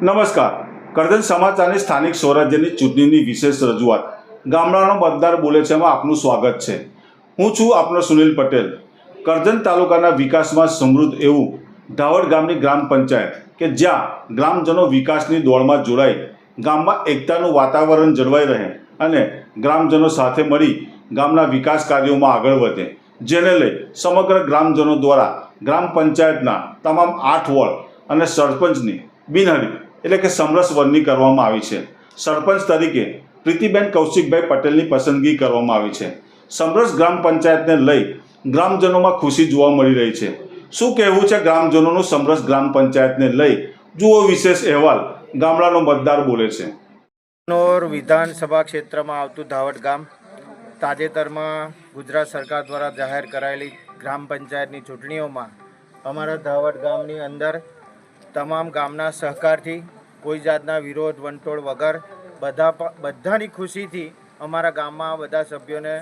નમસ્કાર. કરજણ સમાચારની સ્થાનિક સ્વરાજ્યની ચૂંટણીની વિશેષ રજૂઆત. ગામડાનો મતદાર બોલે છે એમાં આપનું સ્વાગત છે. હું છું આપનો સુનિલ પટેલ. કરજણ તાલુકાના વિકાસમાં સમૃદ્ધ એવું ધાવડ ગામની ગ્રામ પંચાયત કે જ્યાં ગ્રામજનો વિકાસની દોડમાં જોડાઈ ગામમાં એકતાનું વાતાવરણ જળવાઈ રહે અને ગ્રામજનો સાથે મળી ગામના વિકાસ કાર્યોમાં આગળ વધે. જેને લઈ સમગ્ર ગ્રામજનો દ્વારા ગ્રામ પંચાયતના તમામ આઠ વોર્ડ અને સરપંચની બિનહરીફ એટલે કે સમરસ વનની કરવામાં આવી છે. સરપંચ તરીકે પ્રીતિબેન કૌશિકભાઈ પટેલની પસંદગી કરવામાં આવી છે. સમરસ ગ્રામ પંચાયતને લઈ ગ્રામજનોમાં ખુશી જોવા મળી રહી છે. શું કહેવું છે ગ્રામજનોનું સમરસ ગ્રામ પંચાયતને લઈ? જુઓ વિશેષ અહેવાલ. ગામડાનો મતદાર બોલે છે. વિધાનસભા ક્ષેત્રમાં આવતું ધાવટ ગામ તાજેતરમાં ગુજરાત સરકાર દ્વારા જાહેર કરાયેલી ગ્રામ પંચાયતની ચૂંટણીઓમાં અમારા ધાવટ ગામની અંદર તમામ ગામના સહકારથી, કોઈ જાતના વિરોધ, વંટોળ વગર બધા બધાની ખુશીથી અમારા ગામમાં બધા સભ્યોને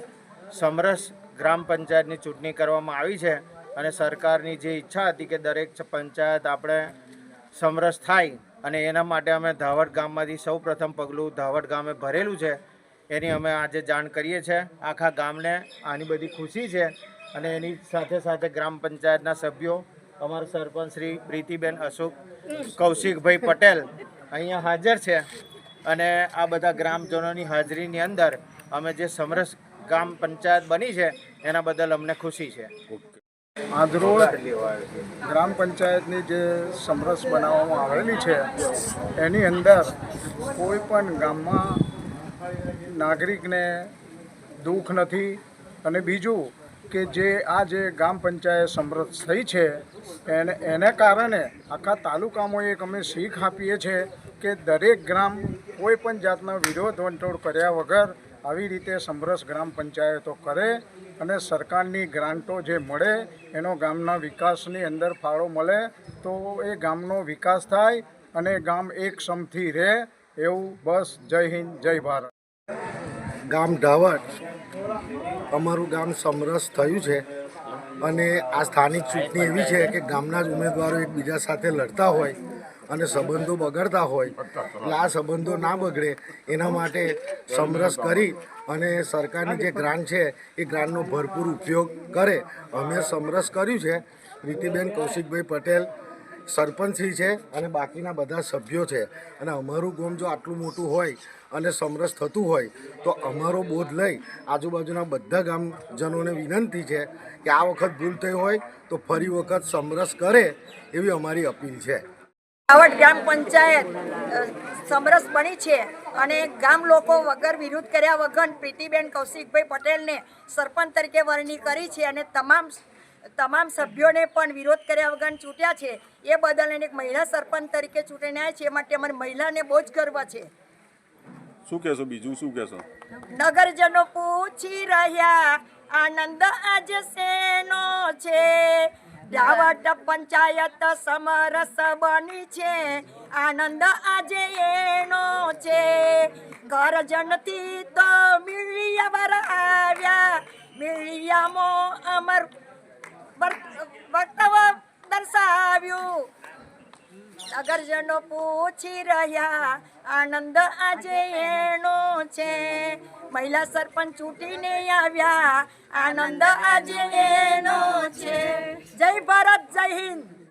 સમરસ ગ્રામ પંચાયતની ચૂંટણી કરવામાં આવી છે અને સરકારની જે ઈચ્છા હતી કે દરેક પંચાયત આપણે સમરસ થાય અને એના માટે અમે ધાવડ ગામમાંથી સૌ પ્રથમ પગલું ધાવડ ગામે ભરેલું છે. એની અમે આજે જાણ કરીએ છીએ આખા ગામને આની બધી ખુશી છે અને એની સાથે સાથે ગ્રામ પંચાયતના સભ્યો અમારા સરપંચ શ્રી પ્રીતિબેન અશોક કૌશિકભાઈ પટેલ અહીંયા હાજર છે અને આ બધા ગ્રામજનોની હાજરીની અંદર અમે જે સમરસ ગ્રામ પંચાયત બની છે, એના બદલ અમને ખુશી છે. આંધરોળ ગ્રામ પંચાયતની જે સમરસ બનાવવામાં આવેલી છે, એની અંદર કોઈ પણ ગામમાં નાગરિકને દુઃખ નથી અને બીજું કે જે આ જે ગ્રામ પંચાયત સમરસ થઈ છે, એને એને કારણે આખા તાલુકામાં એક અમે શીખ આપીએ છીએ કે દરેક ગ્રામ કોઈ પણ જાતનો વિરોધ વંટોળ કર્યા વગર આવી રીતે સમરસ ગ્રામ પંચાયતો કરે અને સરકારની ગ્રાન્ટો જે મળે, એનો ગામના વિકાસની અંદર ફાળો મળે, તો એ ગામનો વિકાસ થાય અને ગામ એક સમથી રહે. એવું બસ જય હિન્દ, જય ભારત. ગામ ઢાવટ અમારું ગામ સમરસ થયું છે અને આ સ્થાનિક ચૂંટણી એવી છે કે ગામના જ ઉમેદવારો એકબીજા સાથે લડતા હોય અને સંબંધો બગડતા હોય. એટલે આ સંબંધો ના બગડે એના માટે સમરસ કરી અને સરકારની જે ગ્રાન્ટ છે એ ગ્રાન્ટનો ભરપૂર ઉપયોગ કરે. અમે સમરસ કર્યું છે. રીતિબેન કૌશિકભાઈ પટેલ સરપંચશ્રી છે અને બાકીના બધા સભ્યો છે. અને અમારું ગોમ જો આટલું મોટું હોય અને સમરસ થતું હોય, તો અમારો બોધ લઈ આજુબાજુના બધા ગામજનોને વિનંતી છે કે આ વખત ભૂલ થઈ હોય, તો ફરી વખત સમરસ કરે એવી અમારી અપીલ છે. આવડ ગ્રામ પંચાયત સમરસ બની છે અને ગામ લોકો વગર વિરોધ કર્યા વગર પ્રીતિબેન કૌશિકભાઈ પટેલને સરપંચ તરીકે વરણી કરી છે અને તમામ તમામ સભ્યોને પણ વિરોધ કર્યા વગર ચૂંટ્યા છે. એ બદલ એને એક મહિલા સરપંચ તરીકે ચૂંટણી આવ્યા છે. એ માટે અમારી મહિલાને બહુ જ ગર્વ છે. શું કહેશો બીજું? શું કહેશો? નગરજનો પૂછી રહ્યા. આનંદ આજે શેનો છે? દાવટ પંચાયત સમરસ બની છે. આનંદ આજે એનો છે? ઘરજનથી તો મિલિયાવર આવ્યા. મિલિયામાં અમર વર્તવ દર્શાવ્યું. નગરજનો પૂછી રહ્યા, આનંદ આજે એનો છે? મહિલા સરપંચ ચૂંટીને આવ્યા, આનંદ આજે એનો છે. જય ભારત, જય હિન્દ.